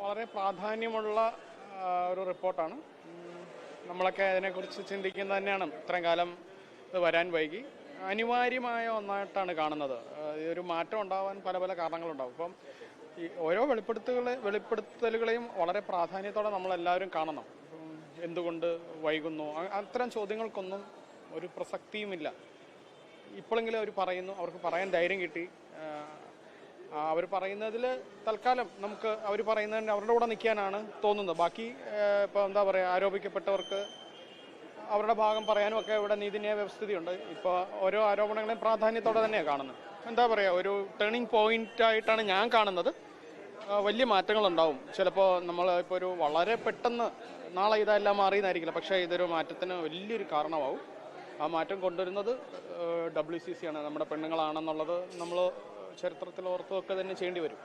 വളരെ പ്രാധാന്യമുള്ള ഒരു റിപ്പോർട്ടാണ്. നമ്മളൊക്കെ അതിനെക്കുറിച്ച് ചിന്തിക്കുന്ന തന്നെയാണ്. ഇത്രയും കാലം ഇത് വരാൻ വൈകി. അനിവാര്യമായ ഒന്നായിട്ടാണ് കാണുന്നത്. ഒരു മാറ്റം ഉണ്ടാവാൻ പല പല കാരണങ്ങളുണ്ടാവും. ഇപ്പം ഈ ഓരോ വെളിപ്പെടുത്തുകളെ വെളിപ്പെടുത്തലുകളെയും വളരെ പ്രാധാന്യത്തോടെ നമ്മളെല്ലാവരും കാണണം. എന്തുകൊണ്ട് വൈകുന്നു? അത്തരം ചോദ്യങ്ങൾക്കൊന്നും ഒരു പ്രസക്തിയുമില്ല. ഇപ്പോഴെങ്കിലും അവർ പറയുന്നു അവർക്ക് പറയാൻ ധൈര്യം കിട്ടി. അവർ പറയുന്നതിൽ തൽക്കാലം നമുക്ക് അവർ പറയുന്നതിന് അവരുടെ കൂടെ നിൽക്കാനാണ് തോന്നുന്നത്. ബാക്കി ഇപ്പോൾ എന്താ പറയുക ആരോപിക്കപ്പെട്ടവർക്ക് അവരുടെ ഭാഗം പറയാനും ഒക്കെ ഇവിടെ നീതിന്യായ വ്യവസ്ഥിതിയുണ്ട്. ഇപ്പോൾ ഓരോ ആരോപണങ്ങളെയും പ്രാധാന്യത്തോടെ തന്നെയാണ് കാണുന്നത്. എന്താ പറയുക ഒരു ടേണിംഗ് പോയിന്റ് ആയിട്ടാണ് ഞാൻ കാണുന്നത്. വലിയ മാറ്റങ്ങളുണ്ടാവും. ചിലപ്പോൾ നമ്മൾ ഇപ്പോൾ ഒരു വളരെ പെട്ടെന്ന് നാളെ ഇതെല്ലാം മാറിയെന്നായിരിക്കില്ല. പക്ഷേ ഇതൊരു മാറ്റത്തിന് വലിയൊരു കാരണമാവും. ആ മാറ്റം കൊണ്ടുവരുന്നത് ഡബ്ല്യു സി സി ആണ്. നമ്മുടെ പെണ്ണുങ്ങളാണെന്നുള്ളത് നമ്മൾ ചരിത്രത്തിൽ ഓർത്തൊക്കെ തന്നെ ചെയ്യേണ്ടി വരും.